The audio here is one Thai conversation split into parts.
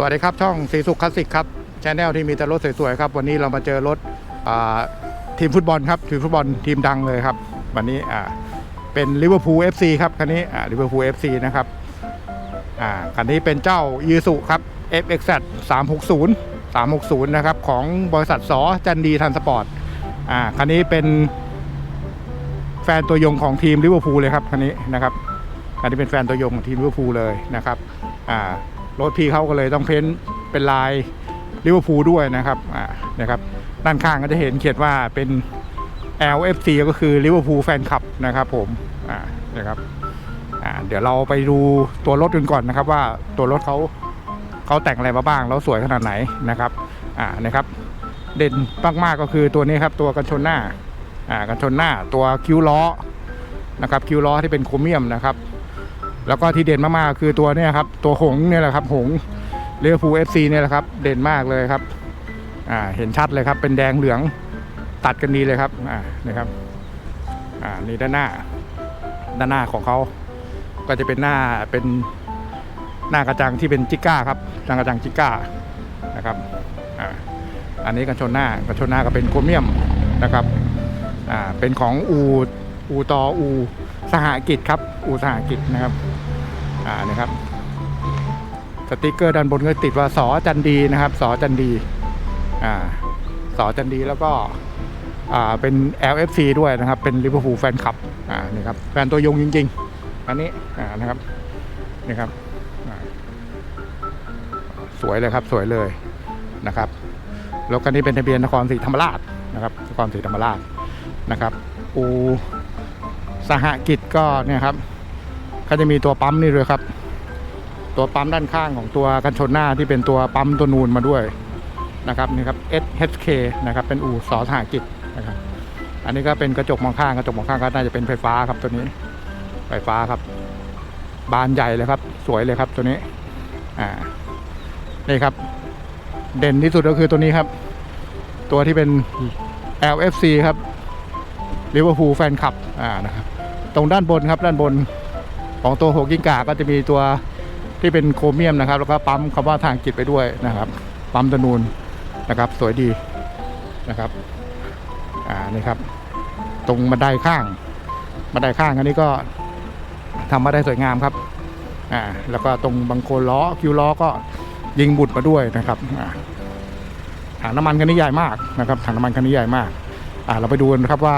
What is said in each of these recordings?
สวัสดีครับ ช่องสีสุขคลาสสิกครับชแนลที่มีแต่รถสวยๆครับ วันนี้เรามาเจอรถอทีมฟุตบอลครับทีมฟุตบอลทีมดังเลยครับ วันนี้เป็นลิเวอร์พูล FC ครับคันนี้ลิเวอร์พูล FC นะครับคันนี้เป็นเจ้ายูสุครับ FX 360 360 นะครับ ของบริษัทสอจันดีทันสปอร์ตคันนี้เป็นแฟนตัวยงของทีมลิเวอร์พูลเลยครับคันนี้นะครับคันนี้เป็นแฟนตัวยงของทีมลิเวอร์พูลเลยนะครับ รถพี่เขาก็เลยต้องเพ้นเป็นลายลิเวอร์พูลด้วยนะครับอ่านะครับด้านข้างก็จะเห็นเขียนว่าเป็น LFC ก็คือลิเวอร์พูลแฟนคลับนะครับผมอ่านะครับอ่าเดี๋ยวเราไปดูตัวรถกันก่อนนะครับ ว่าตัวรถเขาเขาแต่งอะไรมาบ้างแล้วสวยขนาดไหนนะครับอ่านะครับ เด่นมากๆก็คือตัวนี้ครับตัวกันชนหน้าอ่ากันชนหน้าตัวคิ้วล้อนะครับคิ้วล้อที่เป็นโครเมียมนะครับ แล้วก็ที่เด่นมากๆคือตัวเนี้ครับตัวหงเนี่ยแหละครับหงเรียฟูเอฟซีเนี่ยแหละครับเด่นมากเลยครับอ่าเห็นชัดเลยครับ เป็นแดงเหลืองตัดกันดีเลยครับอ่านี่ครับอ่านี่ด้านหน้า ด้านหน้าของเขาก็จะเป็นหน้าเป็นหน้ากระจังที่เป็นจิก้าครับหน้ากระจังจิก้านะครับอ่าอันนี้กันชนหน้ากันชนหน้าก็เป็นโครเมียมนะครับอ่าเป็นของอู อูตออูสหกิจครับ อูสหกิจนะครับ อ่านะครับสติกเกอร์ด้านบนก็ติดว่าสอจันดีนะครับสอจันดี อ่าสอจันดีแล้วก็อ่าเป็น LFC ด้วยนะครับ เป็นลิเวอร์พูลแฟนคลับอ่านี่ครับแฟนตัวยงจริง ๆ อันนี้อ่านะครับนี่ครับสวยเลยครับสวยเลยนะครับรถคันนี้เป็นทะเบียนนครศรีธรรมราชนะครับนครศรีธรรมราชนะครับอู สหกิจก็เนี่ยครับเขาจะมีตัวปั๊มนี่ด้วยครับ ตัวปั๊มด้านข้างของตัวกันชนหน้าที่เป็นตัวปั๊มตัวนูนมาด้วยนะครับนี่ครับ SHK นะครับเป็นอู่สอสหกิจนะครับอันนี้ก็เป็นกระจกมองข้างกระจกมองข้างก็น่าจะเป็นไฟฟ้าครับตัวนี้ ไฟฟ้าครับ บานใหญ่เลยครับ สวยเลยครับตัวนี้อ่านี่ครับ เด่นที่สุดก็คือตัวนี้ครับ ตัวที่เป็น LFC ครับลิเวอร์พูลแฟนคลับอ่านะครับ ตรงด้านบนครับด้านบนของตัวหัวกิ้งก่าก็จะมีตัวที่เป็นโครเมียมนะครับ แล้วก็ปั๊มคำว่าทางกิจไปด้วยนะครับ ปั๊มตะนูนนะครับ สวยดีนะครับอ่านี่ครับ ตรงบันไดข้างบันไดข้างอันนี้ก็ทำมาได้สวยงามครับอ่าแล้วก็ตรงบังโคนล้อคิวล้อก็ยิงบุดมาด้วยนะครับอ่าถังน้ำมันคันนี้ใหญ่มากนะครับถังน้ำมันคันนี้ใหญ่มาก อ่าเราไปดูกันนะครับว่า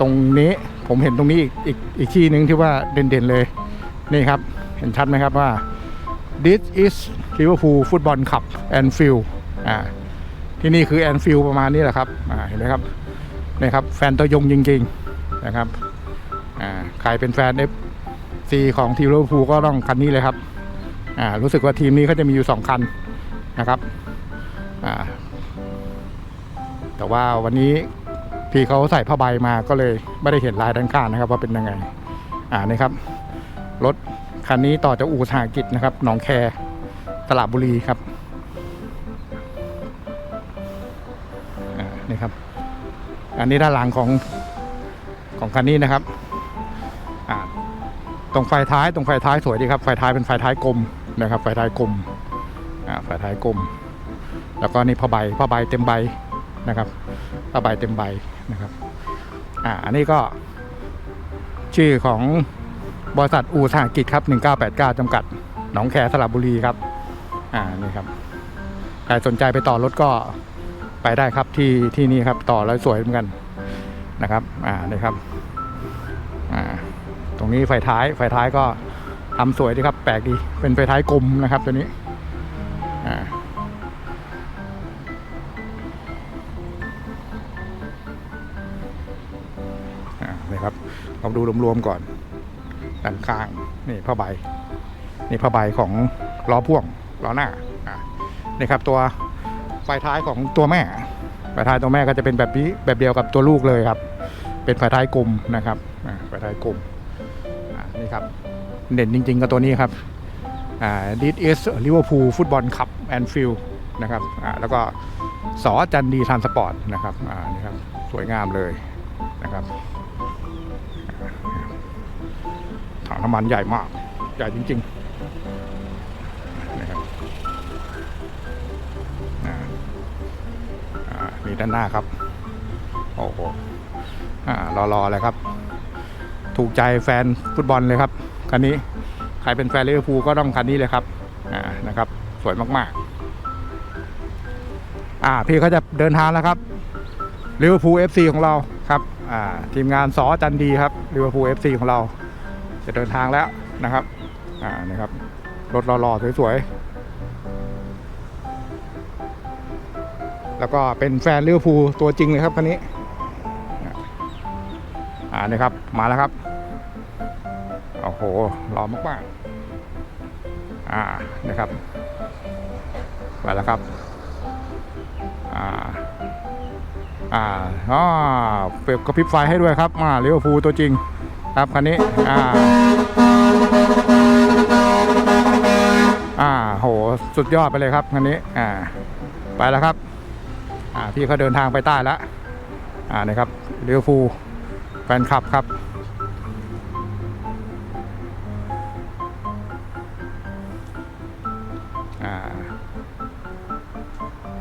ตรงนี้ ผมเห็นตรงนี้อีกอีกอีกที่หนึ่งที่ว่าเด่นๆเลย นี่ครับ เห็นชัดไหมครับว่า this is Liverpool Football Cup Anfield อ่าที่นี่คือ Anfield ประมาณนี้แหละครับอ่าเห็นไหมครับนี่ครับ แฟนตัวยงจริงๆนะครับอ่าใครเป็นแฟน FC ของทีมลิเวอร์พูลก็ต้องคันนี้เลยครับอ่ารู้สึกว่าทีมนี้เขาจะมีอยู่สองคันนะครับอ่าแต่ว่าวันนี้ พี่เขาใส่ผ้าใบมาก็เลยไม่ได้เห็นลายด้านข้างนะครับ ว่าเป็นยังไง อ่านี่ครับ รถคันนี้ต่อจากอู่สหกิจนะครับหนองแคตลาดบุรีครับอ่านี่ครับ อันนี้ด้านหลังของของคันนี้นะครับตรงไฟท้ายตรงไฟท้ายสวยดีครับไฟท้ายเป็นไฟท้ายกลมนะครับ ไฟท้ายกลมไฟท้ายกลม แล้วก็นี่ผ้าใบผ้าใบเต็มใบนะครับ ผ้าใบเต็มใบนะครับอ่าอันนี้ก็ชื่อของบริษัทอูสหกิจครับ 1989จำกัด หนองแคสระบุรีครับ อ่า นี่ครับ ใครสนใจไปต่อรถก็ไปได้ครับที่ที่นี่ครับ ต่อแล้วสวยเหมือนกันนะครับ อ่า นี่ครับ อ่า ตรงนี้ไฟท้าย ไฟท้ายก็ทำสวยดีครับ แปลกดี เป็นไฟท้ายกลมนะครับตัวนี้ อ่า ดูรวมๆก่อนด้านข้างนี่ผ้าใบนี่ผ้าใบของล้อพ่วงล้อหน้านี่ครับตัวไฟท้ายของตัวแม่ไฟท้ายตัวแม่ก็จะเป็นแบบนี้แบบเดียวกับตัวลูกเลยครับ เป็นไฟท้ายกลมนะครับอ่าไฟท้ายกลมนี่ครับเด่นจริง ๆกับตัวนี้ครับอ่า this is Liverpool Football Cup Anfield นะครับอ่าแล้วก็สอจันดีทานสปอร์ตนะครับอ่านี่ครับสวยงามเลยนะครับ ถังน้ำมันใหญ่มาก ใหญ่จริงๆนะครับนี่ด้านหน้าครับ โอ้โหรอรอเลยครับ ถูกใจแฟนฟุตบอลเลยครับ คันนี้ ใครเป็นแฟนลิเวอร์พูลก็ต้องคันนี้เลยครับนะครับ สวยมากๆ อ่า พี่เขาจะเดินทางแล้วครับลิเวอร์พูลเอฟซีของเราครับ อ่า ทีมงานสอจันดีครับลิเวอร์พูลเอฟซีของเรา จะเดินทางแล้วนะครับ อ่านี่ครับ รถหล่อๆสวยๆ แล้วก็เป็นแฟนลิเวอร์พูลตัวจริงเลยครับคันนี้ อ่านี่ครับ มาแล้วครับ โอ้โหรอมากๆ อ่านะครับมาแล้วครับ อ่า อ่าอ๋อเปิดกระพริบไฟให้ด้วยครับ มาลิเวอร์พูลตัวจริง ครับคันนี้อ่าอ่าโหสุดยอดไปเลยครับคันนี้อ่าไปแล้วครับอ่าพี่เขาเดินทางไปใต้แล้วอ่านี่ครับเวอร์พูแฟนคลับครับอ่า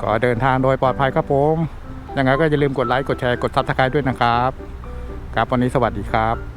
ก็เดินทางโดยปลอดภัยครับผมยังไงก็อย่าลืมกดไลค์ กดแชร์ กดซับสไครต์ด้วยนะครับ ครับ วันนี้สวัสดีครับ